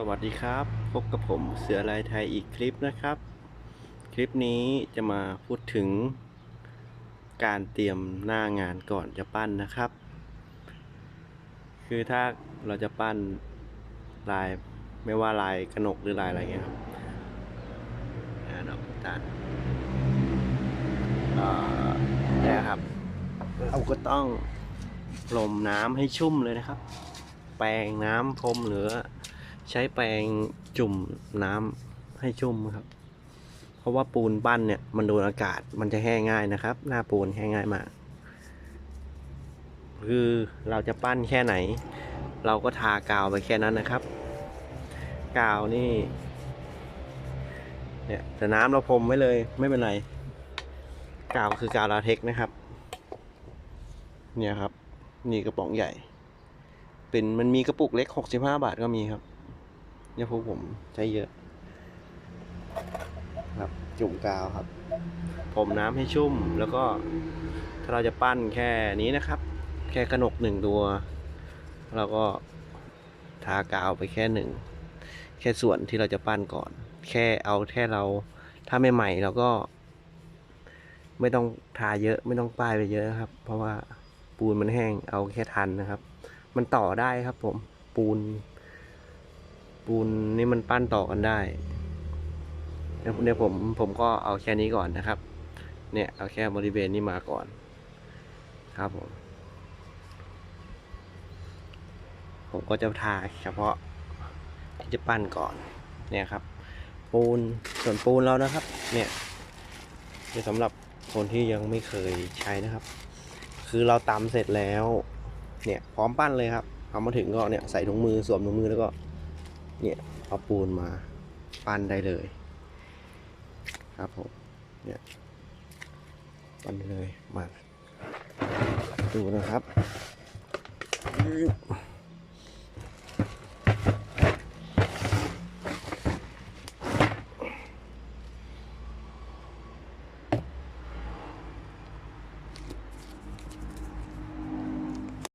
สวัสดีครับ พบกับผมเสือลายไทยอีกคลิปนะครับ คลิปนี้จะมาพูดถึง การเตรียมหน้างานก่อนจะปั้นนะครับ คือถ้าเราจะปั้นลายไม่ว่าลายกระหนกหรือลายอะไรเงี้ยครับอ่าดอกตาเนี่ยครับ เราก็ต้องลมน้ำให้ชุ่มเลยนะครับ แปรงน้ำพรมหรือ ใช้แปรงจุ่มน้ำให้ชุ่มครับ เพราะว่าปูนปั้นเนี่ยมันโดนอากาศมันจะแห้งง่ายนะครับ หน้าปูนแห้งง่ายมาก คือเราจะปั้นแค่ไหน เราก็ทากาวไปแค่นั้นนะครับ กาวนี่ เนี่ยแต่น้ำเราพรมไว้เลยไม่เป็นไร กาวคือกาวลาเทคนะครับ เนี่ยครับ นี่กระป๋องใหญ่ เป็นมันมีกระปุกเล็กหกสิบห้าบาทก็มีครับ เนี่ยพวกผมใช้เยอะครับ จุ่มกาวครับผมน้ำให้ชุ่มแล้วก็ถ้าเราจะปั้นแค่นี้นะครับ แค่กระหนกหนึ่งตัวเราก็ทากาวไปแค่หนึ่งแค่ส่วนที่เราจะปั้นก่อน แค่เอาแค่เราถ้าไม่ใหม่เราก็ ไม่ต้องทาเยอะไม่ต้องป้ายไปเยอะครับ เพราะว่าปูนมันแห้งเอาแค่ทันนะครับ มันต่อได้ครับผมปูน ปูนนี่มันปั้นต่อกันได้เดี๋ยวผมผมก็เอาแค่นี้ก่อนนะครับ เนี่ยเอาแค่บริเวณนี้มาก่อน ครับผม ผมก็จะทาเฉพาะที่จะปั้นก่อน เนี่ยครับ ปูนส่วนปูนเรานะครับ เนี่ยนี่สำหรับคนที่ยังไม่เคยใช้นะครับ คือเราตำเสร็จแล้ว เนี่ยพร้อมปั้นเลยครับเอามาถึงก็เนี่ยใส่ถุงมือสวมถุงมือแล้วก็ เนี่ยเอาปูนมาปั้นได้เลย ครับผมเนี่ยปั้นได้เลยมาดูนะครับ